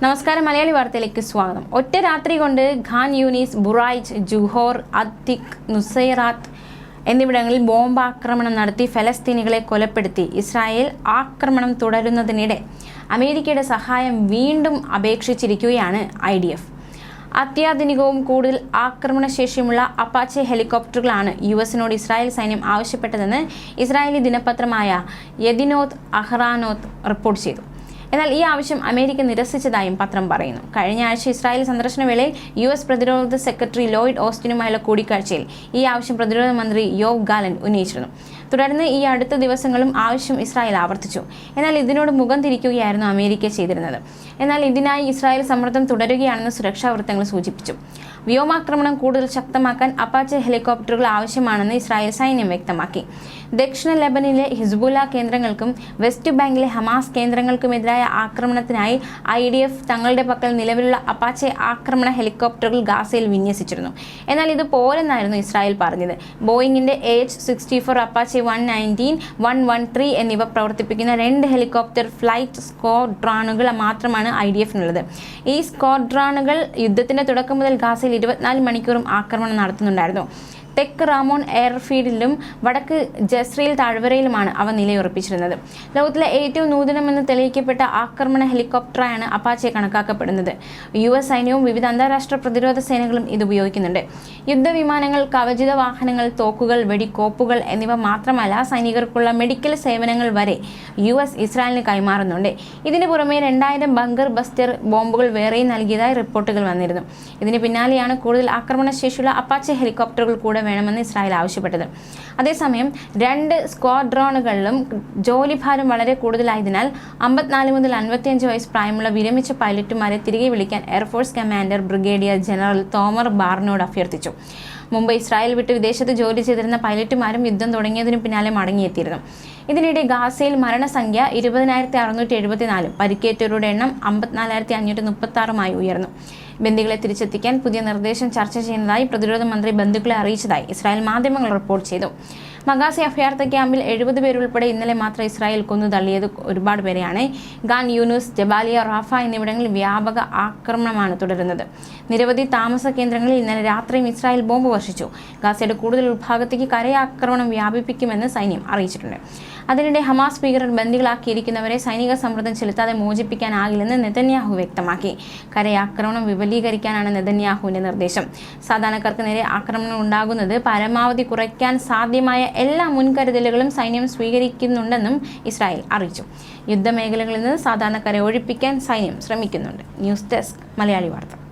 നമസ്കാരം മലയാളി വാർത്തയിലേക്ക് സ്വാഗതം. ഒറ്റ രാത്രി കൊണ്ട് ഖാൻ യൂനിസ് ബുറായിജ് ജുഹോർ അത്തിക് നുസൈറാത്ത് എന്നിവിടങ്ങളിൽ ബോംബാക്രമണം നടത്തി ഫലസ്തീനികളെ കൊലപ്പെടുത്തി. ഇസ്രായേൽ ആക്രമണം തുടരുന്നതിനിടെ അമേരിക്കയുടെ സഹായം വീണ്ടും അപേക്ഷിച്ചിരിക്കുകയാണ് ഐ ഡി എഫ്. അത്യാധുനികവും കൂടുതൽ ആക്രമണശേഷിയുമുള്ള അപ്പാച്ചെ ഹെലികോപ്റ്ററുകളാണ് യു എസിനോട് ഇസ്രായേൽ സൈന്യം ആവശ്യപ്പെട്ടതെന്ന് ഇസ്രായേലി ദിനപത്രമായ യദിനോത്ത് അഹ്റാനോത്ത് റിപ്പോർട്ട് ചെയ്തു. എന്നാൽ ഈ ആവശ്യം അമേരിക്ക നിരസിച്ചതായും പത്രം പറയുന്നു. കഴിഞ്ഞ ആഴ്ച ഇസ്രായേൽ സന്ദർശന വേളയിൽ യു എസ് പ്രതിരോധ സെക്രട്ടറി ലോയിഡ് ഓസ്റ്റിനുമായുള്ള കൂടിക്കാഴ്ചയിൽ ഈ ആവശ്യം പ്രതിരോധ മന്ത്രി യോവ് ഗാലൻ ഉന്നയിച്ചിരുന്നു. തുടർന്ന് ഈ അടുത്ത ദിവസങ്ങളും ആവശ്യം ഇസ്രായേൽ ആവർത്തിച്ചു. എന്നാൽ ഇതിനോട് മുഖം തിരിക്കുകയായിരുന്നു അമേരിക്ക ചെയ്തിരുന്നത്. എന്നാൽ ഇതിനായി ഇസ്രായേൽ സമ്മർദ്ദം തുടരുകയാണെന്ന് സുരക്ഷാ വൃത്തങ്ങൾ സൂചിപ്പിച്ചു. വ്യോമാക്രമണം കൂടുതൽ ശക്തമാക്കാൻ അപ്പാച്ചെ ഹെലികോപ്റ്ററുകൾ ആവശ്യമാണെന്ന് ഇസ്രായേൽ സൈന്യം വ്യക്തമാക്കി. ദക്ഷിണ ലെബനിലെ ഹിസ്ബുല കേന്ദ്രങ്ങൾക്കും വെസ്റ്റ് ബാങ്കിലെ ഹമാസ് കേന്ദ്രങ്ങൾക്കുമെതിരായ ആക്രമണത്തിനായി ഐ ഡി എഫ് തങ്ങളുടെ പക്കൽ നിലവിലുള്ള അപ്പാച്ചെ ആക്രമണ ഹെലികോപ്റ്ററുകൾ ഗാസയിൽ വിന്യസിച്ചിരുന്നു. എന്നാൽ ഇത് പോരെന്നായിരുന്നു ഇസ്രായേൽ പറഞ്ഞത്. ബോയിങ്ങിന്റെ H sixty four Apache one nineteen one one three എന്നിവ പ്രവർത്തിപ്പിക്കുന്ന രണ്ട് ഹെലികോപ്റ്റർ ഫ്ലൈറ്റ് സ്ക്വാഡ്രോണുകൾ മാത്രമാണ് ഐ ഡി എഫിനുള്ളത്. ഈ സ്ക്വാഡ്രോണുകൾ യുദ്ധത്തിന്റെ തുടക്കം മുതൽ ഗാസയിൽ ഇരുപത്തിനാല് മണിക്കൂറും ആക്രമണം നടത്തുന്നുണ്ടായിരുന്നു. തെക്ക് റാമോൺ എയർഫീൽഡിലും വടക്ക് ജസ്രയിൽ താഴ്വരയിലുമാണ് അവ നിലയുറപ്പിച്ചിരുന്നത്. ലോകത്തിലെ ഏറ്റവും നൂതനമെന്ന് തെളിയിക്കപ്പെട്ട ആക്രമണ ഹെലികോപ്റ്ററായാണ് അപ്പാച്ചെ കണക്കാക്കപ്പെടുന്നത്. യു എസ് സൈന്യവും വിവിധ അന്താരാഷ്ട്ര പ്രതിരോധ സേനകളും ഇത് ഉപയോഗിക്കുന്നുണ്ട്. യുദ്ധവിമാനങ്ങൾ കവചിത വാഹനങ്ങൾ തോക്കുകൾ വെടിക്കോപ്പുകൾ എന്നിവ മാത്രമല്ല സൈനികർക്കുള്ള മെഡിക്കൽ സേവനങ്ങൾ വരെ യു എസ് ഇസ്രായേലിന് കൈമാറുന്നുണ്ട്. ഇതിന് പുറമെ രണ്ടായിരം ബങ്കർ ബസ്റ്റർ ബോംബുകൾ വേറെയും നൽകിയതായി റിപ്പോർട്ടുകൾ വന്നിരുന്നു. ഇതിന് പിന്നാലെയാണ് കൂടുതൽ ആക്രമണശേഷിയുള്ള അപ്പാച്ചെ ഹെലികോപ്റ്ററുകൾ കൂടെ വേണമെന്ന് ഇസ്രായേൽ ആവശ്യപ്പെട്ടത്. അതേസമയം രണ്ട് സ്ക്വാഡ്രോണുകളിലും ജോലിഭാരം വളരെ കൂടുതലായതിനാൽ അമ്പത്തിനാല് മുതൽ അൻപത്തിയഞ്ച് വയസ്സ് പ്രായമുള്ള വിരമിച്ച പൈലറ്റുമാരെ തിരികെ വിളിക്കാൻ air force commander brigadier general Tomer ബാറിനോട് അഭ്യർത്ഥിച്ചു. മുമ്പ് ഇസ്രായേൽ വിട്ട് വിദേശത്ത് ജോലി ചെയ്തിരുന്ന പൈലറ്റുമാരും യുദ്ധം തുടങ്ങിയതിനു പിന്നാലെ മടങ്ങിയെത്തിയിരുന്നു. ഇതിനിടെ ഗാസയിൽ മരണസംഖ്യ ഇരുപതിനായിരത്തി അറുന്നൂറ്റി എഴുപത്തിനാലും പരിക്കേറ്റവരുടെ എണ്ണം അമ്പത്തിനാലായിരത്തി അഞ്ഞൂറ്റി മുപ്പത്തി ആറുമായി ഉയർന്നു. ബന്ദികളെ തിരിച്ചെത്തിക്കാൻ പുതിയ നിർദ്ദേശം ചർച്ച ചെയ്യുന്നതായി പ്രതിരോധ മന്ത്രി ബന്ധുക്കളെ അറിയിച്ചതായി ഇസ്രായേൽ മാധ്യമങ്ങൾ റിപ്പോർട്ട് ചെയ്തു. മഗാസി അഭയാർത്ഥ ക്യാമ്പിൽ എഴുപത് പേരുൾപ്പെടെ ഇന്നലെ മാത്രം ഇസ്രായേൽ കൊന്നു തള്ളിയത് ഒരുപാട് പേരെയാണ്. ഗാൻ യൂനുസ് ജബാലിയ റാഫ എന്നിവിടങ്ങളിൽ വ്യാപക ആക്രമണമാണ് തുടരുന്നത്. നിരവധി താമസ കേന്ദ്രങ്ങളിൽ ഇന്നലെ രാത്രിയും ഇസ്രായേൽ ബോംബ് വർഷിച്ചു. ഗാസയുടെ കൂടുതൽ ഉൾഭാഗത്തേക്ക് കരയാക്രമണം വ്യാപിപ്പിക്കുമെന്ന് സൈന്യം അറിയിച്ചിട്ടുണ്ട്. അതിനിടെ ഹമാസ് ഭീകരർ ബന്ദികളാക്കിയിരിക്കുന്നവരെ സൈനിക സമ്മർദ്ദം ചെലുത്താതെ മോചിപ്പിക്കാനാകില്ലെന്ന് നെതന്യാഹു വ്യക്തമാക്കി. കരയാക്രമണം വിപുലീകരിക്കാനാണ് നെതന്യാഹുവിന്റെ നിർദ്ദേശം. സാധാരണക്കാർക്ക് നേരെ ആക്രമണം ഉണ്ടാകുന്നത് പരമാവധി കുറയ്ക്കാൻ സാധ്യമായ എല്ലാ മുൻകരുതലുകളും സൈന്യം സ്വീകരിക്കുന്നുണ്ടെന്നും ഇസ്രായേൽ അറിയിച്ചു. യുദ്ധമേഖലകളിൽ നിന്ന് സാധാരണക്കാരെ ഒഴിപ്പിക്കാൻ സൈന്യം ശ്രമിക്കുന്നുണ്ട്. ന്യൂസ് ഡെസ്ക് മലയാളി വാർത്ത.